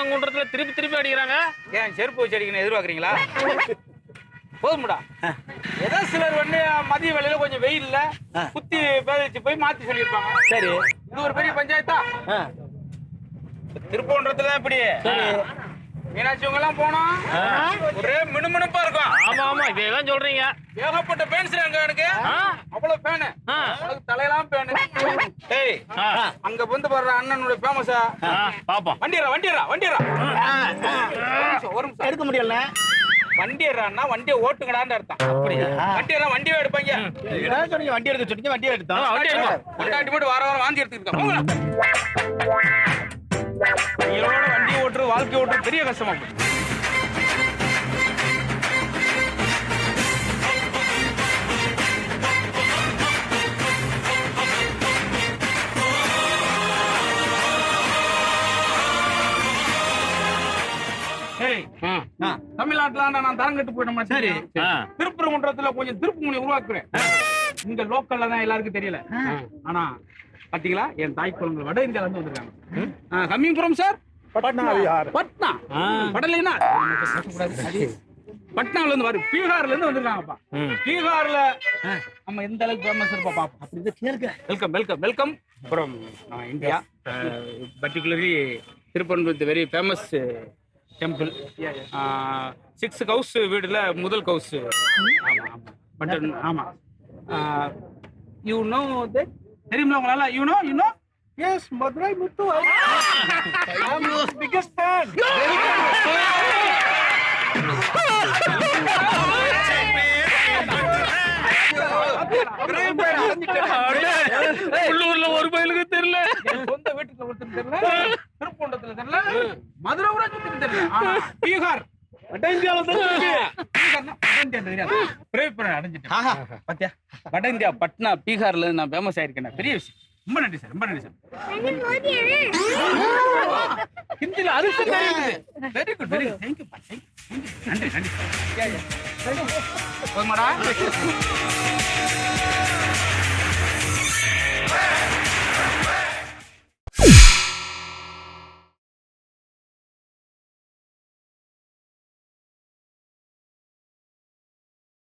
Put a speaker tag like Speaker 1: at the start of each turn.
Speaker 1: ரோட்ல திருப்பி திருப்பி அடிக்கிறாங்க.
Speaker 2: ஏன் செருப்பு வச்சு அடிக்கணும் எதிர்பார்க்குறீங்களா? போதும்டா ஏதோ சிலர் வந்து மதிய வேலையில கொஞ்சம் வெயில்ல. குத்தி பேதிச்சு போய் மாத்தி சொல்லியிருப்பாங்க.
Speaker 3: சரி.
Speaker 2: இது ஒரு பெரிய பஞ்சாயத்தா? திருப்பூன்றதுல எப்படி
Speaker 3: சரி.
Speaker 2: மீனாட்சி இவங்க எல்லாம் போனோம் ஒரே மினுமினுப்பா இருக்கும்.
Speaker 1: ஆமா ஆமா இதேதான் சொல்றீங்க.
Speaker 2: ஏகப்பட்ட பேன்ஸ் அங்க எனக்கு.
Speaker 1: ஆ?
Speaker 2: அவ்வளவு பேனு
Speaker 1: ஆ.
Speaker 2: உனக்கு தலையெல்லாம் பேனு டேய். அங்க வந்து பாடுற அண்ணனுடைய ஃபேமஸா
Speaker 1: பாப்போம்.
Speaker 2: வண்டிடுறா
Speaker 3: ஆ, ஆ.
Speaker 2: ஒரு
Speaker 3: எடுக்க முடியல
Speaker 2: வண்டிடுறான்னா வண்டியை ஓட்டுங்கடான்னு அர்த்தம். அப்படியா? வண்டிடுறா வண்டியே எடுப்பாங்க.
Speaker 3: சொன்னீங்க வண்டி எடுக்க சொன்னீங்க வண்டி எடுத்தோம்.
Speaker 1: வண்டி எடுப்போம்.
Speaker 2: கொண்டாட்டி மட்டும் வார வாரம் வாந்தி எடுத்துக்கிட்டு இதோட வண்டி ஓட்டுறது வாழ்க்கை ஓட்டுறது பெரிய கஷ்டமா.
Speaker 1: ஆ,
Speaker 2: தமிழ்நாட்டுல நான் தரம் கட்டு போயிட
Speaker 3: சரி.
Speaker 1: ஆ.
Speaker 2: திருப்பரங்குன்றத்துல கொஞ்சம் திருப்பு முனை உருவாக்குறேன். இங்க லோக்கல்ல தான் எல்லாருக்கும் தெரியல. ஆனா பாத்தீங்களா? என் தாய் குழந்தை வட இந்தியால இருந்து வந்திருக்காங்க. Coming from sir.
Speaker 3: Patna Bihar.
Speaker 2: Patna.
Speaker 1: ஆ.
Speaker 2: படலைனா பட்னால இருந்து வரும் பீகார்ல இருந்து வந்திருக்காங்கப்பா. பீகார்ல நம்ம எந்த அளவுக்கு ஃபேமஸ் இருப்பா
Speaker 3: அப்படி கேளுங்க.
Speaker 2: Welcome welcome welcome from India. Particularly திருப்பரங்குன்றது very famous temple six houses வீடுல முதல் கவுஸ் ஆமா ஆமா. யூ நோ தட் தெரியுமா உங்களால? You know you know yes Madurai Muthu
Speaker 1: உள்ளூர்ல ஒரு பயிலுக்கு தெரியல.
Speaker 2: என் சொந்த வீட்டுல ஒருத்தர் தெரியல. திருப்பூண்டத்துல தெரியல. மதுரை சுத்தி தெரியல. ஆனா பீகார். வட இந்தியால வட இந்தியா பட்னா பீகார்ல நான் ஃபேமஸ் ஆயிருக்கேன். பெரிய விஷயம். ரொம்ப நன்றி சார். ரொம்ப நன்றி சார். ஹிந்தில அரிசி very good very good thank you நன்றி நன்றி. போதுமாடா.